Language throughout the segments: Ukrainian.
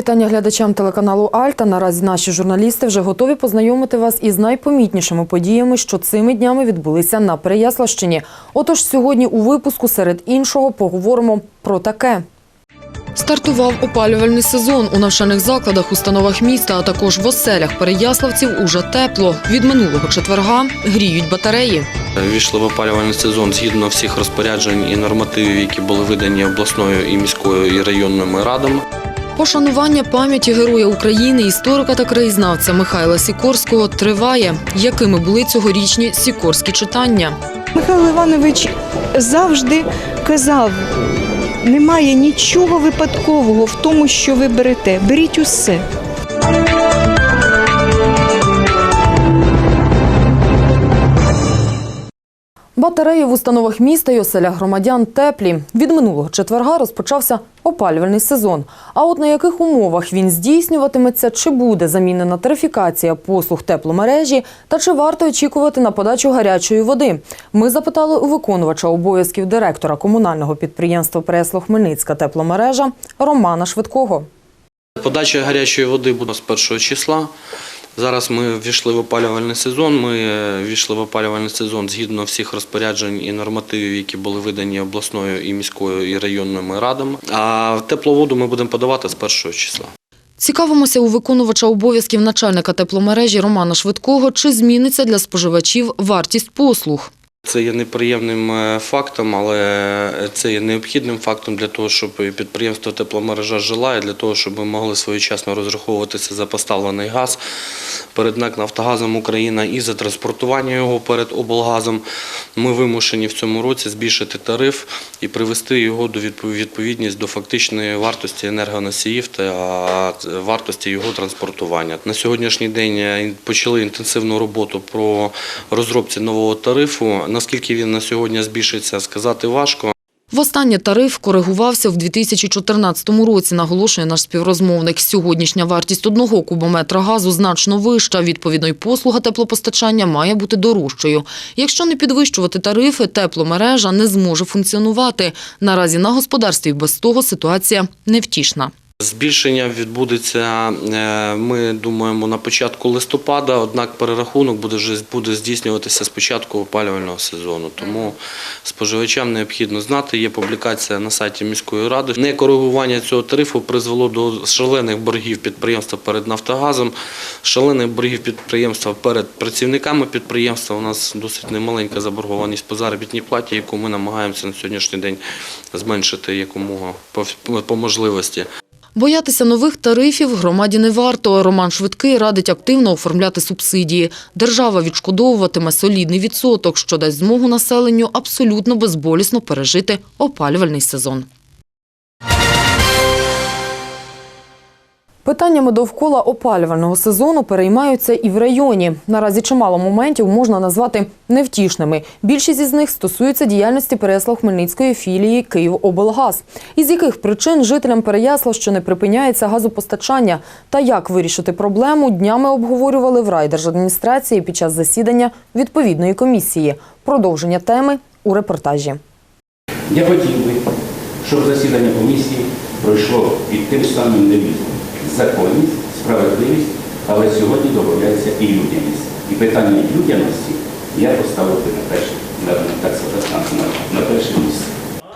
Вітання глядачам телеканалу Альта. Наразі наші журналісти вже готові познайомити вас із найпомітнішими подіями, що цими днями відбулися на Переяславщині. Отож, сьогодні у випуску серед іншого поговоримо про таке. Стартував опалювальний сезон у навчальних закладах, установах міста, а також в оселях переяславців уже тепло. Від минулого четверга гріють батареї. Ввійшли в опалювальний сезон згідно всіх розпоряджень і нормативів, які були видані обласною і міською і районними радами. Пошанування пам'яті Героя України, історика та краєзнавця Михайла Сікорського триває. Якими були цьогорічні сікорські читання? Михайло Іванович завжди казав: немає нічого випадкового в тому, що ви берете. Беріть усе. Батареї в установах міста і оселях громадян теплі. Від минулого четверга розпочався опалювальний сезон. А от на яких умовах він здійснюватиметься, чи буде замінена тарифікація послуг тепломережі, та чи варто очікувати на подачу гарячої води? Ми запитали у виконувача обов'язків директора комунального підприємства Пресло-Хмельницька тепломережа Романа Швидкого. Подача гарячої води буде з першого числа. Зараз ми ввійшли в опалювальний сезон. Ми е, ввійшли в опалювальний сезон згідно всіх розпоряджень і нормативів, які були видані обласною і міською і районними радами. А тепловоду ми будемо подавати з першого числа. Цікавимося у виконувача обов'язків начальника тепломережі Романа Швидкого, чи зміниться для споживачів вартість послуг. Це є неприємним е, фактом, але це є необхідним фактом для того, щоб підприємство тепломережа жила і для того, щоб ми могли своєчасно розраховуватися за поставлений газ перед НАК «Нафтогазом Україна і за транспортування його перед облгазом. Ми вимушені в цьому році збільшити тариф і привести його до відпов- відповідність до фактичної вартості енергоносіїв та вартості його транспортування. На сьогоднішній день е, почали інтенсивну роботу про розробці нового тарифу. Наскільки він на сьогодні збільшиться, сказати важко. Востаннє тариф коригувався в 2014 році, наголошує наш співрозмовник. Сьогоднішня вартість одного кубометра газу значно вища. Відповідно, й послуга теплопостачання має бути дорожчою. Якщо не підвищувати тарифи, тепломережа не зможе функціонувати. Наразі на господарстві без того ситуація невтішна. Збільшення відбудеться, е, ми думаємо, на початку листопада, однак перерахунок буде вже буде здійснюватися з початку опалювального сезону. Тому споживачам необхідно знати, є публікація на сайті міської ради. Некоригування цього тарифу призвело до шалених боргів підприємства перед Нафтогазом, шалених боргів підприємства перед працівниками підприємства. У нас досить немаленька заборгованість по заробітній платі, яку ми намагаємося на сьогоднішній день зменшити якомога по, по можливості. Боятися нових тарифів громаді не варто. Роман Швидкий радить активно оформляти субсидії. Держава відшкодовуватиме солідний відсоток, що дасть змогу населенню абсолютно безболісно пережити опалювальний сезон. Питаннями довкола опалювального сезону переймаються і в районі. Наразі чимало моментів можна назвати невтішними. Більшість із них стосується діяльності Переяслав-Хмельницької філії «Київоблгаз». Із яких причин жителям Переяслав, що не припиняється газопостачання, та як вирішити проблему, днями обговорювали в райдержадміністрації під час засідання відповідної комісії. Продовження теми у репортажі. Я хотів би, щоб засідання комісії пройшло під тим самим девізом. Законність, справедливість, але сьогодні додається і людяність. І питання людяності я поставив би на перше, на, так сказати, на, на перше місце.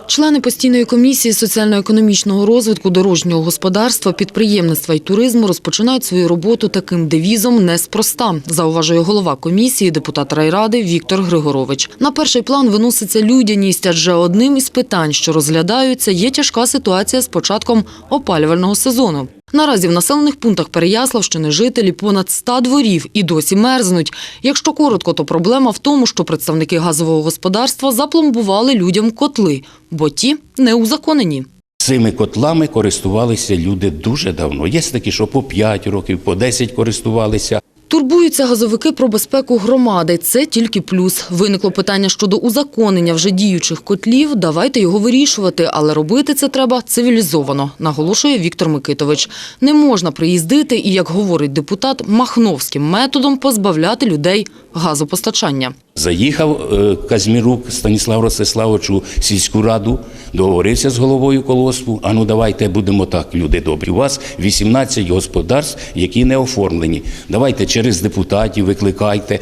Члени постійної комісії соціально-економічного розвитку дорожнього господарства, підприємництва і туризму розпочинають свою роботу таким девізом неспроста, зауважує голова комісії, депутат райради Віктор Григорович. На перший план виноситься людяність, адже одним із питань, що розглядаються, є тяжка ситуація з початком опалювального сезону. Наразі в населених пунктах Переяславщини жителі понад 100 дворів і досі мерзнуть. Якщо коротко, то проблема в тому, що представники газового господарства запломбували людям котли, бо ті не узаконені. Цими котлами користувалися люди дуже давно. Є такі, що по 5 років, по 10 користувалися. Турбуються газовики про безпеку громади. Це тільки плюс. Виникло питання щодо узаконення вже діючих котлів. Давайте його вирішувати, але робити це треба цивілізовано, наголошує Віктор Микитович. Не можна приїздити і, як говорить депутат, махновським методом позбавляти людей газопостачання. Заїхав е, Казмірук Станіслав Ростиславович у сільську раду, договорився з головою колоспу. А ну давайте будемо так, люди добрі. У вас 18 господарств, які не оформлені. Давайте через депутатів викликайте.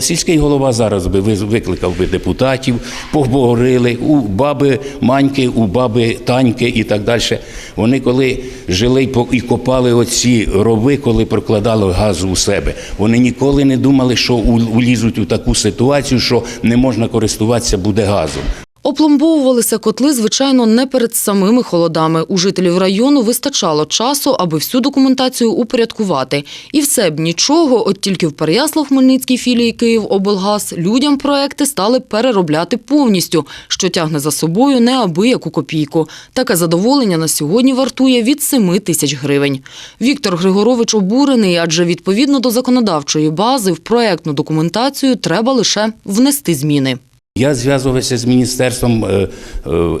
Сільський голова зараз би викликав би депутатів, поговорили у баби Маньки, у баби Таньки і так далі. Вони коли жили і копали оці рови, коли прокладали газ у себе, вони ніколи не думали, що у- улізуть у таку ситуацію, що не можна користуватися буде газом. Опломбовувалися котли, звичайно, не перед самими холодами. У жителів району вистачало часу, аби всю документацію упорядкувати. І все б нічого, от тільки в Переяслав-Хмельницькій філії «Київоблгаз» людям проекти стали переробляти повністю, що тягне за собою неабияку копійку. Таке задоволення на сьогодні вартує від 7 тисяч гривень. Віктор Григорович обурений, адже відповідно до законодавчої бази в проектну документацію треба лише внести зміни. Я зв'язувався з Міністерством е, е,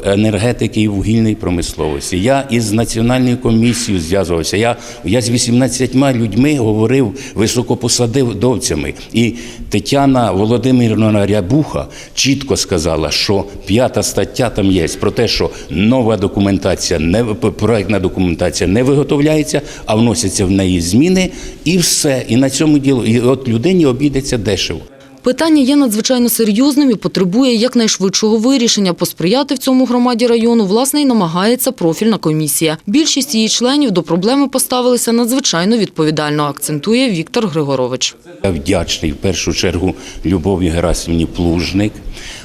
енергетики і вугільної промисловості. Я із Національною комісією зв'язувався. Я, я з 18 людьми говорив високопосадовцями. І Тетяна Володимирівна Рябуха чітко сказала, що п'ята стаття там є про те, що нова документація, не, проектна документація не виготовляється, а вносяться в неї зміни, і все. І на цьому діло. І от людині обійдеться дешево. Питання є надзвичайно серйозним і потребує якнайшвидшого вирішення. Посприяти в цьому громаді району, власне, й намагається профільна комісія. Більшість її членів до проблеми поставилися надзвичайно відповідально, акцентує Віктор Григорович. Я вдячний в першу чергу Любові Герасимівні Плужник,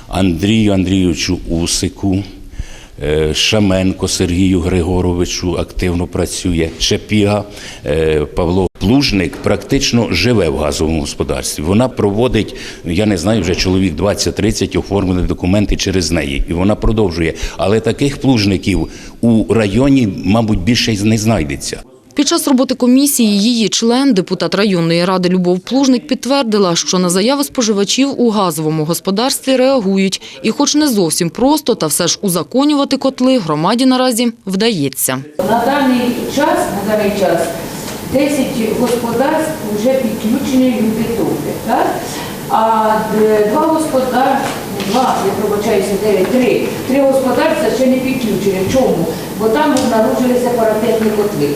Андрію Андрійовичу Усику, е, Шаменко Сергію Григоровичу активно працює, Чепіга е, Павло Плужник практично живе в газовому господарстві. Вона проводить, я не знаю, вже чоловік 20-30 оформили документи через неї, і вона продовжує. Але таких плужників у районі, мабуть, більше й не знайдеться. Під час роботи комісії її член, депутат районної ради Любов Плужник, підтвердила, що на заяви споживачів у газовому господарстві реагують. І хоч не зовсім просто, та все ж узаконювати котли громаді наразі вдається. На даний час, на даний час 10 господарств вже підключені люди топлять, так? А два господарства, два, я пробачаюся, дев'ять, три, три господарства ще не підключені. Чому? Бо там обнаружилися парапетні котли.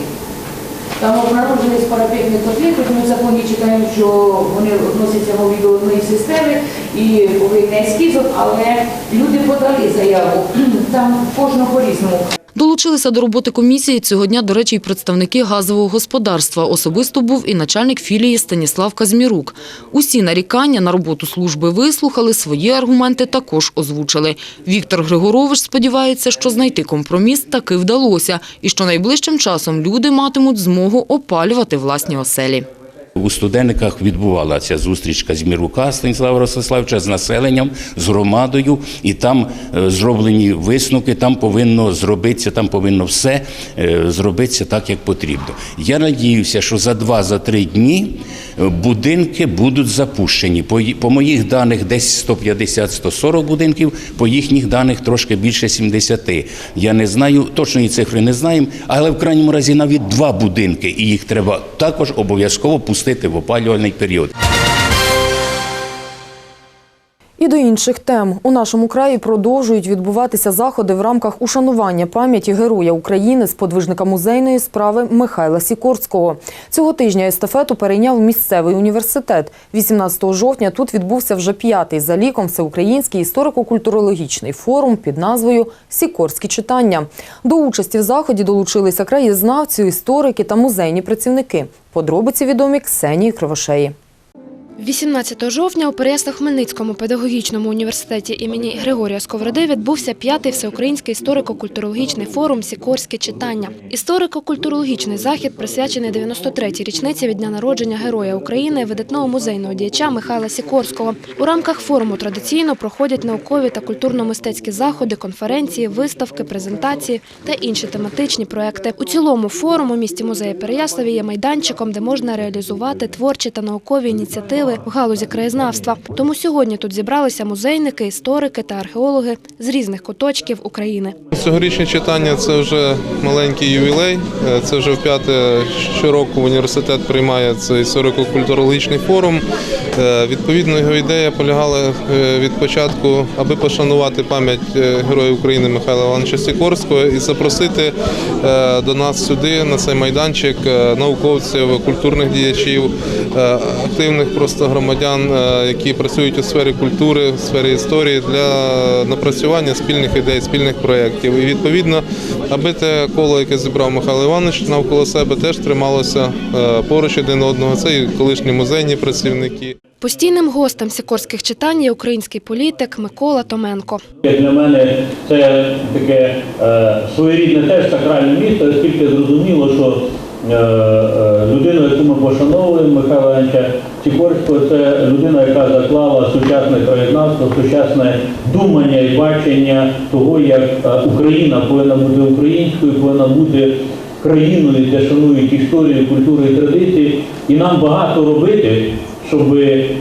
Там обнаружились парапетні котли, хоч ми в законі читаємо, що вони відносяться мові до одної системи і повинні ескізом, але люди подали заяву. Там кожного по-різному. Долучилися до роботи комісії цього дня, до речі, й представники газового господарства. Особисто був і начальник філії Станіслав Казмірук. Усі нарікання на роботу служби вислухали, свої аргументи також озвучили. Віктор Григорович сподівається, що знайти компроміс таки вдалося і що найближчим часом люди матимуть змогу опалювати власні оселі. У студенниках відбувалася зустріч Казмірука Станіслава Ростиславовича з населенням, з громадою, і там е, зроблені висновки, там повинно зробитися, там повинно все е, зробитися так, як потрібно. Я надіюся, що за два-за три дні е, будинки будуть запущені. По моїх даних десь 150-140 будинків, по їхніх даних трошки більше 70. Я не знаю, точної цифри не знаємо, але в крайньому разі навіть два будинки, і їх треба також обов'язково пустити в опалювальний період. І до інших тем у нашому краї продовжують відбуватися заходи в рамках ушанування пам'яті героя України з подвижника музейної справи Михайла Сікорського. Цього тижня естафету перейняв місцевий університет. 18 жовтня тут відбувся вже п'ятий за ліком всеукраїнський історико-культурологічний форум під назвою Сікорські читання. До участі в заході долучилися краєзнавці, історики та музейні працівники. Подробиці відомі Ксенії Кривошеї. 18 жовтня у Переяслав-Хмельницькому педагогічному університеті імені Григорія Сковороди відбувся п'ятий всеукраїнський історико-культурологічний форум «Сікорське читання». Історико-культурологічний захід присвячений 93-й річниці від дня народження Героя України, видатного музейного діяча Михайла Сікорського. У рамках форуму традиційно проходять наукові та культурно-мистецькі заходи, конференції, виставки, презентації та інші тематичні проекти. У цілому форум у місті музеї Переяславі є майданчиком, де можна реалізувати творчі та наукові ініціативи в галузі краєзнавства. Тому сьогодні тут зібралися музейники, історики та археологи з різних куточків України. Цьогорічне читання це вже маленький ювілей. Е, Це вже в п'яте щороку університет приймає цей історико-культурологічний форум. Е, Відповідно, його ідея полягала е, від початку, аби пошанувати пам'ять е, Героя України Михайла Івановича Сікорського і запросити до нас сюди, на цей майданчик, науковців, культурних діячів, активних просто громадян, які працюють у сфері культури, в сфері історії для напрацювання спільних ідей, спільних проєктів. І відповідно, аби те коло, яке зібрав Михайло Іванович навколо себе, теж трималося поруч один одного. Це і колишні музейні працівники. Постійним гостем сікорських читань є український політик Микола Томенко. Для мене це таке е, своєрідне теж сакральне місто, оскільки зрозуміло, що е, е, людину, яку ми пошановуємо, Михайла Івановича Сікорського, це людина, яка заклала сучасне краєзнавство, сучасне думання і бачення того, як Україна повинна бути українською, повинна бути країною, де шанують історію, культуру і традиції. І нам багато робити, щоб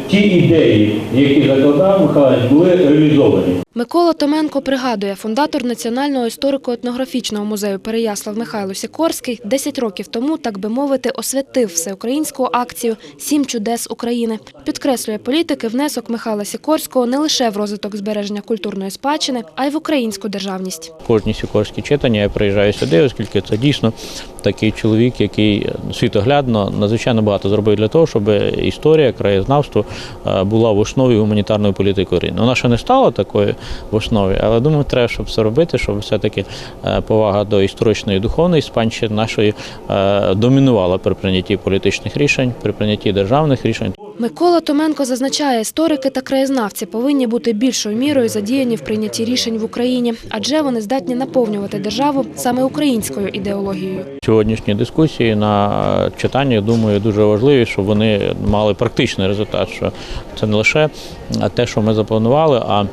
ті ідеї, які закладав Михайлович, були реалізовані. Микола Томенко пригадує, фундатор Національного історико-етнографічного музею Переяслав Михайло Сікорський 10 років тому, так би мовити, освятив всеукраїнську акцію Сім чудес України. Підкреслює політики внесок Михайла Сікорського не лише в розвиток збереження культурної спадщини, а й в українську державність. Кожні сікорські читання я приїжджаю сюди, оскільки це дійсно такий чоловік, який світоглядно надзвичайно багато зробив для того, щоб історія, краєзнавство е, була в основі гуманітарної політики України. Вона ще не стала такою в основі, але думаю, треба, щоб це робити, щоб все-таки е, повага до історичної і духовної спадщини нашої е, домінувала при прийнятті політичних рішень, при прийнятті державних рішень. Микола Томенко зазначає, історики та краєзнавці повинні бути більшою мірою задіяні в прийнятті рішень в Україні, адже вони здатні наповнювати державу саме українською ідеологією. Сьогоднішні дискусії на читанні, думаю, дуже важливі, щоб вони мали практичний результат, що це не лише те, що ми запланували, а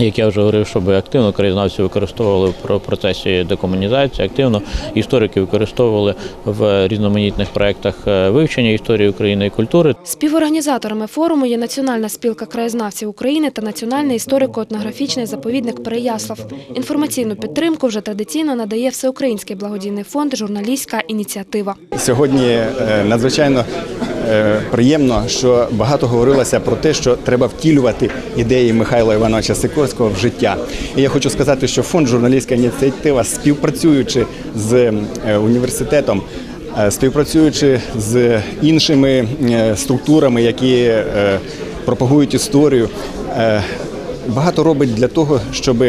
як я вже говорив, щоб активно краєзнавці використовували в процесі декомунізації, активно історики використовували в різноманітних проєктах е, вивчення історії України і культури. Співорганізаторами форуму є Національна спілка краєзнавців України та Національний історико-етнографічний заповідник Переяслав. Інформаційну підтримку вже традиційно надає Всеукраїнський благодійний фонд Журналістська ініціатива. Сьогодні е, надзвичайно приємно, що багато говорилося про те, що треба втілювати ідеї Михайла Івановича Сикорського в життя. І я хочу сказати, що фонд журналістська ініціатива, співпрацюючи з е, університетом. е, Співпрацюючи з іншими е, структурами, які е, пропагують історію, е, багато робить для того, щоб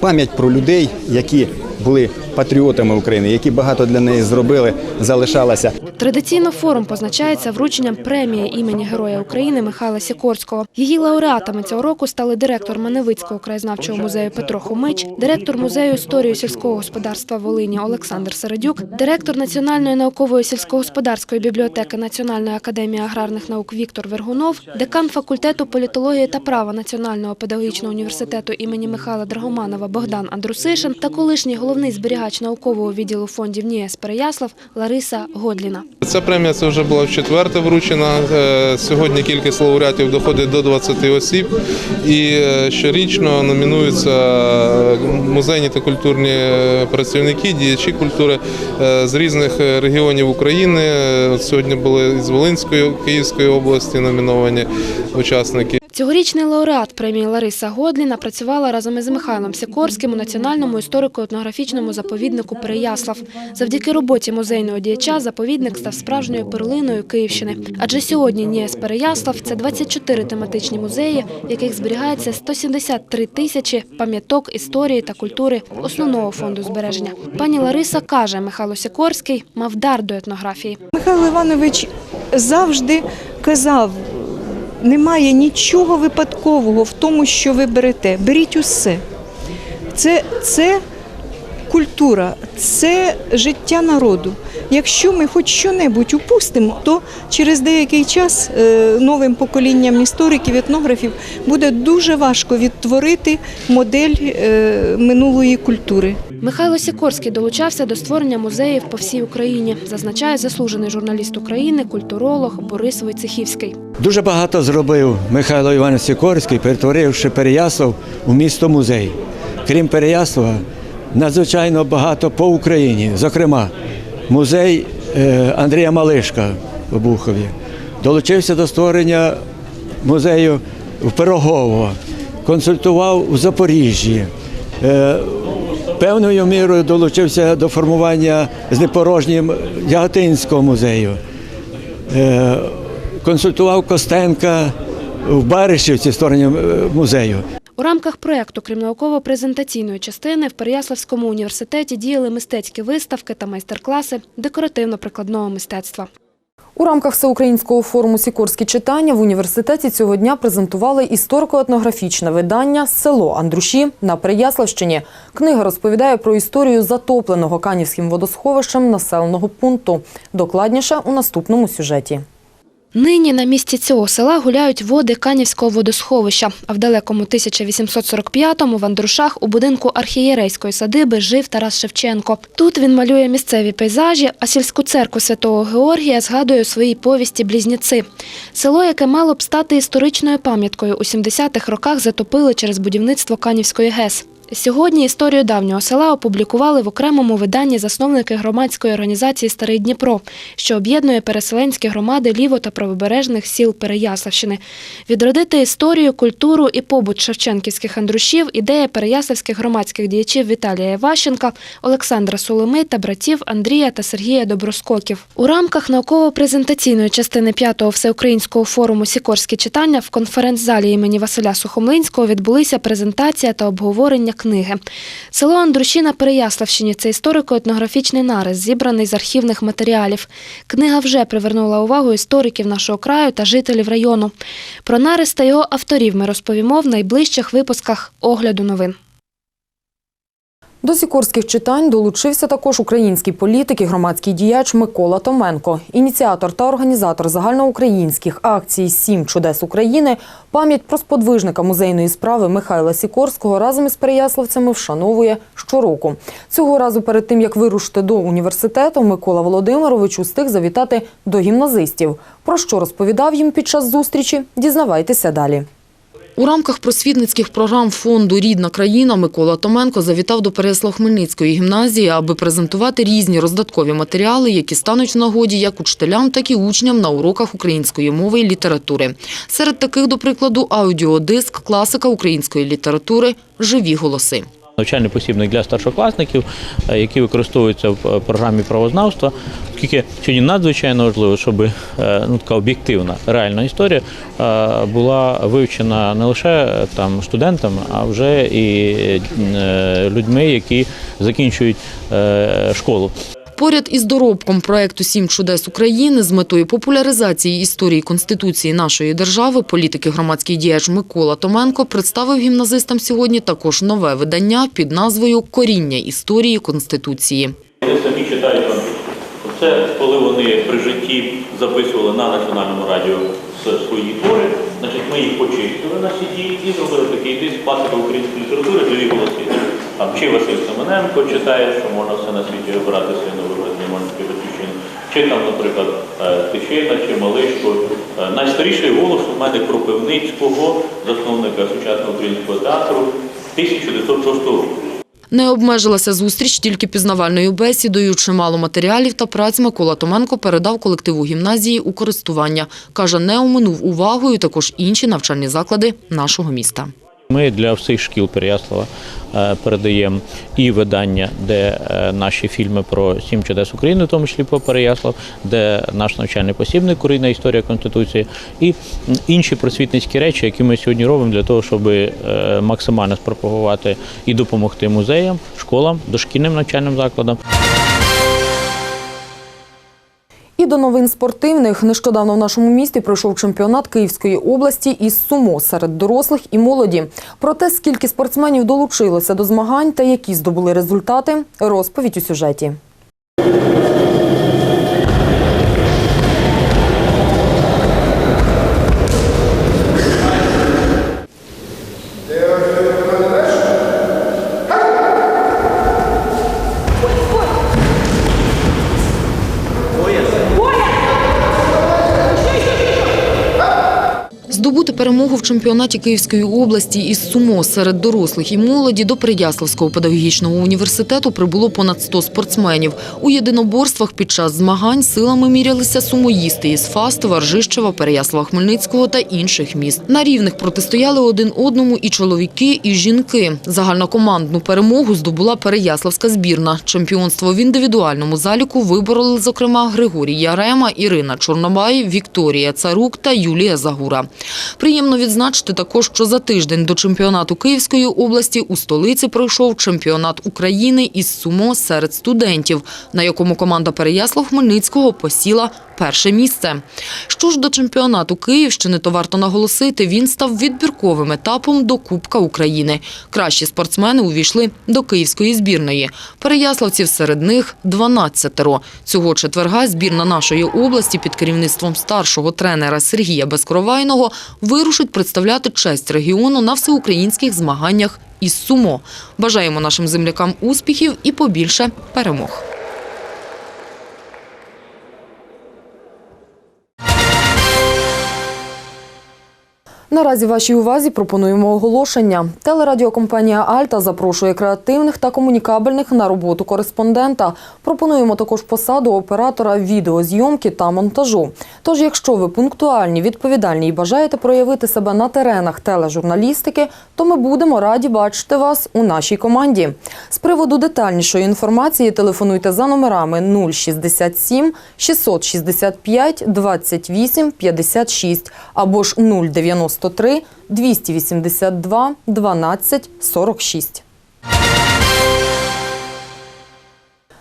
пам'ять про людей, які були патріотами України, які багато для неї зробили, залишалася. Традиційно форум позначається врученням премії імені Героя України Михайла Сікорського. Її лауреатами цього року стали директор Маневицького краєзнавчого музею Петро Хомич, директор музею історії сільського господарства Волині Олександр Середюк, директор Національної наукової сільськогосподарської бібліотеки Національної академії аграрних наук Віктор Вергунов, декан факультету політології та права Національного педагогічного університету імені Михайла Драгоманова Богдан Андрусишин та колишній головний зберігач наукового відділу фондів НІЕС Переяслав Лариса Годліна. Ця премія це вже була вчетверте вручена. Е, Сьогодні кількість лауреатів доходить до 20 осіб. І е, щорічно номінуються е, музейні та культурні працівники, діячі культури з різних регіонів України. От сьогодні були з Волинської, Київської області номіновані учасники. Цьогорічний лауреат премії Лариса Годліна працювала разом із Михайлом Сікорським у Національному історико-етнографічному заповіднику Переяслав. Завдяки роботі музейного діяча заповідник став справжньою перлиною Київщини. Адже сьогодні НІЕС Переяслав – це 24 тематичні музеї, в яких зберігається 173 тисячі пам'яток історії та культури основного фонду збереження. Пані Лариса каже, Михайло Сікорський мав дар до етнографії. Михайло Іванович завжди казав, немає нічого випадкового в тому, що ви берете. Беріть усе. Це, це культура, це життя народу. Якщо ми хоч що-небудь упустимо, то через деякий час е, новим поколінням істориків, етнографів буде дуже важко відтворити модель е, минулої культури. Михайло Сікорський долучався до створення музеїв по всій Україні, зазначає заслужений журналіст України, культуролог Борис Войцехівський. Дуже багато зробив Михайло Іванович Сікорський, перетворивши Переяслав у місто музей. Крім Переяслава, надзвичайно багато по Україні. Зокрема, музей е, Андрія Малишка в Обухові. Долучився до створення музею в Пирогово, консультував у Запоріжжі. Е, Певною мірою долучився до формування з непорожнім Яготинського музею. Е, Консультував Костенка в Баришівці створення музею. У рамках проєкту, крім науково-презентаційної частини, в Переяславському університеті діяли мистецькі виставки та майстер-класи декоративно-прикладного мистецтва. У рамках всеукраїнського форуму Сікорські читання в університеті цього дня презентували історико-етнографічне видання Село Андруші на Переяславщині. Книга розповідає про історію затопленого канівським водосховищем населеного пункту. Докладніше у наступному сюжеті. Нині на місці цього села гуляють води Канівського водосховища, а в далекому 1845-му в Андрушах у будинку архієрейської садиби жив Тарас Шевченко. Тут він малює місцеві пейзажі, а сільську церкву святого Георгія згадує у своїй повісті «Близнєци». Село, яке мало б стати історичною пам'яткою, у 70-х роках затопили через будівництво Канівської ГЕС. Сьогодні історію давнього села опублікували в окремому виданні засновники громадської організації Старий Дніпро, що об'єднує переселенські громади ліво та правобережних сіл Переяславщини. Відродити історію, культуру і побут шевченківських андрушів ідея переяславських громадських діячів Віталія Іващенка, Олександра Соломи та братів Андрія та Сергія Доброскоків. У рамках науково-презентаційної частини 5-го всеукраїнського форуму Сікорські читання в конференц-залі імені Василя Сухомлинського відбулися презентація та обговорення книги. Село Андруші на Переяславщині це історико-етнографічний нарис, зібраний з архівних матеріалів. Книга вже привернула увагу істориків нашого краю та жителів району. Про нарис та його авторів ми розповімо в найближчих випусках огляду новин. До сікорських читань долучився також український політик і громадський діяч Микола Томенко. Ініціатор та організатор загальноукраїнських акцій Сім чудес України пам'ять про сподвижника музейної справи Михайла Сікорського разом із переяславцями вшановує щороку. Цього разу перед тим як вирушити до університету, Микола Володимирович устиг завітати до гімназистів. Про що розповідав їм під час зустрічі? Дізнавайтеся далі. У рамках просвітницьких програм фонду Рідна країна Микола Томенко завітав до Переяслав-Хмельницької гімназії, аби презентувати різні роздаткові матеріали, які стануть в нагоді як учителям, так і учням на уроках української мови і літератури. Серед таких, до прикладу, аудіодиск, класика української літератури «Живі голоси». Навчальний посібник для старшокласників, які який використовується в е, програмі правознавства, оскільки сьогодні надзвичайно важливо, щоб е, ну, така об'єктивна реальна історія е, була вивчена не лише е, там студентами, а вже і е, людьми, які закінчують е, школу. Поряд із доробком проекту «Сім чудес України» з метою популяризації історії Конституції нашої держави політик і громадський діяч Микола Томенко представив гімназистам сьогодні також нове видання під назвою «Коріння історії Конституції». Вони самі читають. Це коли вони при житті записували на національному радіо свої твори, значить ми їх почистили на CD і зробили такий диск класика української літератури «Живі голоси». Там чи Василь Семененко читає, що можна все на світі обирати сину вибрати Монську батьківщину, чи там, наприклад, е, Тичина, чи Малишко. Е, Найстаріший голос у мене Кропивницького, засновника сучасного українського театру 1906 року. Не обмежилася зустріч тільки пізнавальною бесідою. Чимало матеріалів та праць Микола Томенко передав колективу гімназії у користування. Каже, не оминув увагою також інші навчальні заклади нашого міста. Ми для всіх шкіл Переяслава передаємо і видання, де е, наші фільми про сім чудес України, в тому числі по Переяслав, де наш навчальний посібник Курійна історія Конституції, і інші просвітницькі речі, які ми сьогодні робимо для того, щоб е, максимально спропагувати і допомогти музеям, школам, дошкільним навчальним закладам. І до новин спортивних. Нещодавно в нашому місті пройшов чемпіонат Київської області із сумо серед дорослих і молоді. Про те, скільки спортсменів долучилося до змагань та які здобули результати, розповідь у сюжеті. Перемогу в чемпіонаті Київської області із сумо серед дорослих і молоді до Переяславського педагогічного університету прибуло понад 100 спортсменів. У єдиноборствах під час змагань силами мірялися сумоїсти із Фастова, Ржищева, Переяслава Хмельницького та інших міст. На рівних протистояли один одному і чоловіки, і жінки. Загальнокомандну перемогу здобула Переяславська збірна. Чемпіонство в індивідуальному заліку вибороли, зокрема, Григорій Ярема, Ірина Чорнобай, Вікторія Царук та Юлія Загура. Приємно відзначити також, що за тиждень до чемпіонату Київської області у столиці пройшов чемпіонат України із сумо серед студентів, на якому команда Переяслав-Хмельницького посіла перше місце. Що ж до чемпіонату Київщини, то варто наголосити, він став відбірковим етапом до Кубка України. Кращі спортсмени увійшли до київської збірної. Переяславців серед них 12-теро. Цього четверга збірна нашої області під керівництвом старшого тренера Сергія Безкровайного вирушить представляти честь регіону на всеукраїнських змаганнях із сумо. Бажаємо нашим землякам успіхів і побільше перемог. Наразі вашій увазі пропонуємо оголошення. Телерадіокомпанія Альта запрошує креативних та комунікабельних на роботу кореспондента. Пропонуємо також посаду оператора відеозйомки та монтажу. Тож, якщо ви пунктуальні, відповідальні і бажаєте проявити себе на теренах тележурналістики, то ми будемо раді бачити вас у нашій команді. З приводу детальнішої інформації телефонуйте за номерами 067 665 28 56 або ж 093 282 12 46.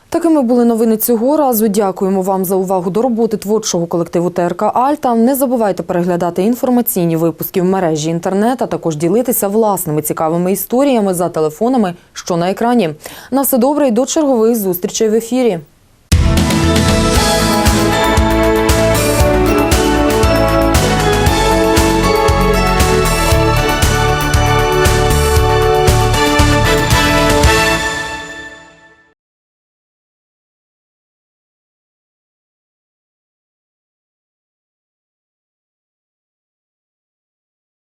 Такими були новини цього разу. Дякуємо вам за увагу до роботи творчого колективу ТРК Альта. Не забувайте переглядати інформаційні випуски в мережі інтернет, а також ділитися власними цікавими історіями за телефонами, що на екрані. На все добре і до чергових зустрічей в ефірі.